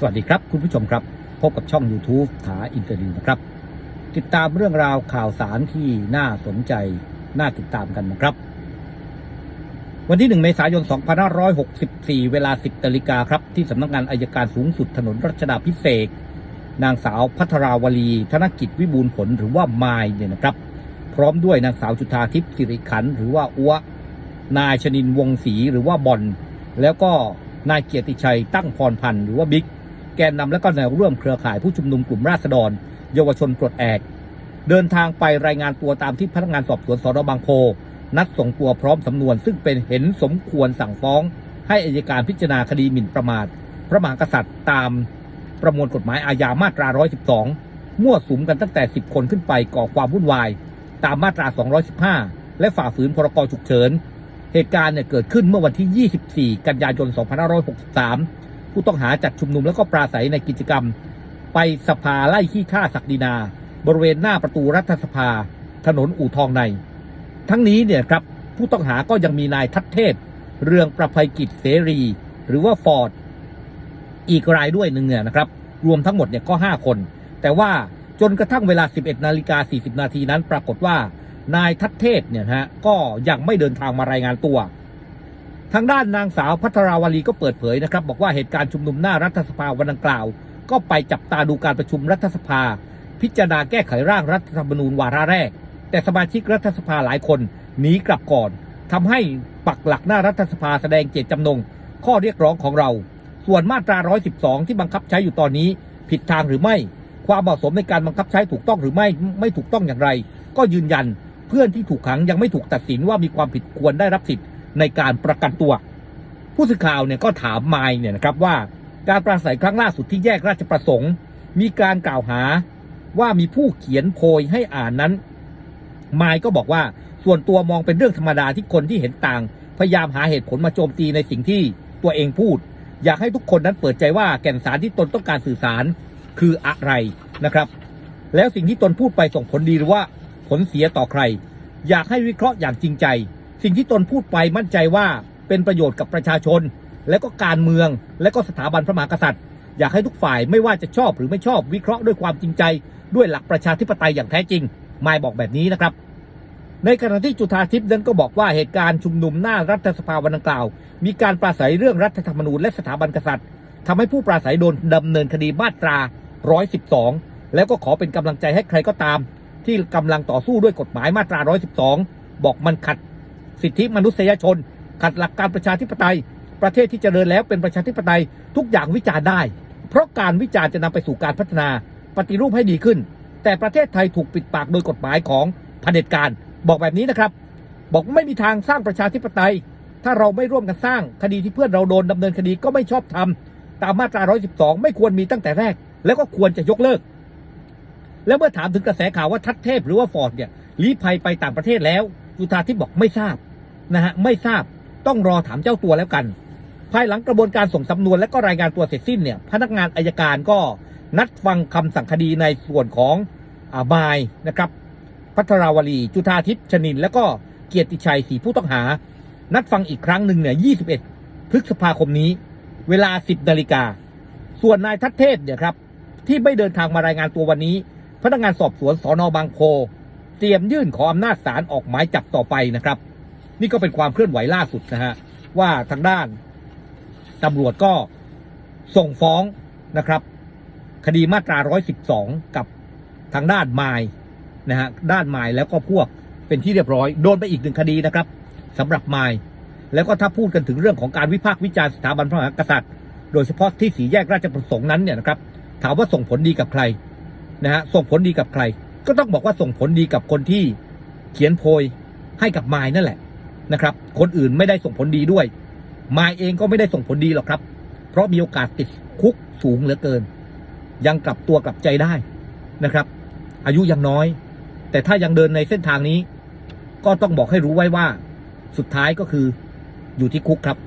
สวัสดีครับ คุณผู้ชมครับ พบกับช่อง YouTube ถาอินเตอร์ดิวนะครับ ติดตามเรื่องราวข่าวสารที่น่าสนใจ น่าติดตามกันนะครับ วันที่ 1 เมษายน 2564 เวลา 10นาฬิกาครับ ที่สำนักงานอายการสูงสุดถนนรัชดาพิเศษนางสาวพัทราวลี ธนกิจวิบูลผลหรือว่ามายเนี่ยนะครับ พร้อมด้วยนางสาวจุธาทิพย์สิริขัน หรือว่าอัวนายชนินวงศรีหรือว่าบอลแล้วก็นายเกียรติชัยตั้งพรพันธ์หรือว่าบิ๊ก แกนนำและก็แนวร่วมเครือข่ายผู้ชุมนุมกลุ่มราษฎร เยาวชนปลดแอก เดินทางไปรายงานตัวตามที่พนักงานสอบสวนสนบางโพ นัดส่งตัวพร้อมสำนวน ซึ่งเป็นเห็นสมควรสั่งฟ้อง ให้อายการพิจารณาคดีหมิ่นประมาท พระมหากษัตริย์ตามประมวลกฎหมายอาญามาตรา 112 มั่วสุมกันตั้งแต่ 10 คนขึ้นไปก่อความวุ่นวาย ตามมาตรา 215 และฝ่าฝืนพรกฉุกเฉิน เหตุการณ์เนี่ยเกิดขึ้นเมื่อวันที่ 24 กันยายน 2563 ผู้ต้องหาจัดชุมนุมแล้วก็ปราศัยในกิจกรรม ไปสภาไล่ขี้ข้าศักดินา บริเวณหน้าประตูรัฐสภา ถนนอู่ทองใน ทั้งนี้เนี่ยครับผู้ต้องหาก็ยังมีนายทัศเทพ เรืองประภัยกิจเสรี หรือว่าฟอร์ดอีกรายด้วยหนึ่งเนี่ยนะครับรวมทั้งหมดเนี่ยก็ 5 คน แต่ว่าจนกระทั่งเวลา 11 นาฬิกา 40 นาทีนั้น ปรากฏว่านายทัศเทพเนี่ยฮะก็ยังไม่เดินทางมารายงานตัว ทางด้านนางสาวพัทราวลีก็เปิดเผยนะครับ บอกว่าเหตุการณ์ชุมนุมหน้ารัฐสภาวันดังกล่าว ก็ไปจับตาดูการประชุมรัฐสภา พิจารณาแก้ไขร่างรัฐธรรมนูญวาระแรก แต่สมาชิกรัฐสภาหลายคนหนีกลับก่อนทำให้ปักหลักหน้ารัฐสภาแสดงเจตจำนง ข้อเรียกร้องของเรา ส่วนมาตรา 112 ที่บังคับใช้อยู่ตอนนี้ ผิดทางหรือไม่ ความเหมาะสมในการบังคับใช้ถูกต้องหรือไม่ไม่ถูกต้องอย่างไร ก็ยืนยันเพื่อนที่ถูกขังยังไม่ถูกตัดสินว่ามีความผิดควรได้รับสิทธิ์ ในการประกันตัว ผู้สื่อข่าวเนี่ยก็ถามไมายเนี่ยนะครับว่าการปราศัยครั้งล่าสุดที่แยกราชประสงค์ มีการกล่าวหาว่ามีผู้เขียนโพยให้อ่านนั้นไมายก็บอกว่าส่วนตัวมองเป็นเรื่องธรรมดาที่คนที่เห็นต่าง พยายามหาเหตุผลมาโจมตีในสิ่งที่ตัวเองพูด อยากให้ทุกคนนั้นเปิดใจว่าแก่นสารที่ตนต้องการสื่อสารคืออะไรนะครับ แล้วสิ่งที่ตนพูดไปส่งผลดีหรือว่าผลเสียต่อใคร อยากให้วิเคราะห์อย่างจริงใจ สิ่งที่ตนพูดไปมั่นใจว่าเป็นประโยชน์กับประชาชน และก็การเมืองและก็สถาบันพระมหากษัตริย์ อยากให้ทุกฝ่ายไม่ว่าจะชอบหรือไม่ชอบวิเคราะห์ด้วยความจริงใจ ด้วยหลักประชาธิปไตยอย่างแท้จริงมายบอกแบบนี้นะครับ ในขณะที่จุธาทิพย์นั้นก็บอกว่าเหตุการณ์ชุมนุมหน้ารัฐสภาวันดังกล่าว มีการปราศัยเรื่องรัฐธรรมนูญและสถาบันกษัตริย์ทำให้ผู้ปราศัยโดนดำเนินคดีมาตรา 112 แล้วก็ขอเป็นกำลังใจให้ใครก็ตาม ที่กำลังต่อสู้ด้วยกฎหมายมาตรา 112 บอกมันขัด สิทธิมนุษยชน ขัดหลักการประชาธิปไตย ประเทศที่เจริญแล้วเป็นประชาธิปไตยทุกอย่างวิจารณ์ได้ เพราะการวิจารณ์จะนำไปสู่การพัฒนาปฏิรูปให้ดีขึ้น แต่ประเทศไทยถูกปิดปากโดยกฎหมายของเผด็จการบอกแบบนี้นะครับ บอกไม่มีทางสร้างประชาธิปไตย ถ้าเราไม่ร่วมกันสร้างคดีที่เพื่อนเราโดนดำเนินคดีก็ไม่ชอบทำตามมาตรา 112 ไม่ควรมีตั้งแต่แรก แล้วก็ควรจะยกเลิก แล้วเมื่อถามถึงกระแสข่าวว่าทัดเทพหรือว่าฟอร์ดเนี่ยลี้ภัยไปต่างประเทศแล้วจุธาทิพย์บอกไม่ทราบ นะฮะไม่ทราบต้องรอถามเจ้าตัวแล้วกัน ภายหลังกระบวนการส่งสำนวนและก็รายงานตัวเสร็จสิ้นเนี่ยพนักงานอายการก็นัดฟังคำสั่งคดีในส่วนของอาบายนะครับพัทราวลี จุธาทิพย์ชนิน และก็เกียรติชัยสีผู้ต้องหา นัดฟังอีกครั้งหนึ่งเนี่ย 21 พฤษภาคมนี้ เวลา 10 นาฬิกา ส่วนนายทัศเทพเนี่ยครับ ที่ไม่เดินทางมารายงานตัววันนี้ พนักงานสอบสวนสอนอบางโพ เตรียมยื่นขออำนาจศาลออกหมายจับต่อไปนะครับ นี่ก็เป็นความเคลื่อนไหวล่าสุดนะฮะว่าทางด้านตำรวจก็ส่งฟ้องนะครับ คดีมาตรา 112 กับทางด้านไมายนะฮะด้านไมายแล้วก็พวกเป็นที่เรียบร้อย โดนไปอีกหนึ่งคดีนะครับสำหรับไมายแล้วก็ถ้าพูดกันถึงเรื่องของการวิพากษ์วิจารณ์สถาบันพระมหากษัตริย์ โดยเฉพาะที่สีแยกราชประสงค์นั้นเนี่ยนะครับ ถามว่าส่งผลดีกับใครนะฮะส่งผลดีกับใคร ก็ต้องบอกว่าส่งผลดีกับคนที่เขียนโพยให้กับไมายนั่นแหละ นะครับ คนอื่นไม่ได้ส่งผลดีด้วย มายเองก็ไม่ได้ส่งผลดีหรอกครับ เพราะมีโอกาสติดคุกสูงเหลือเกิน ยังกลับตัวกลับใจได้นะครับ อายุยังน้อย แต่ถ้ายังเดินในเส้นทางนี้ ก็ต้องบอกให้รู้ไว้ว่า สุดท้ายก็คืออยู่ที่คุกครับ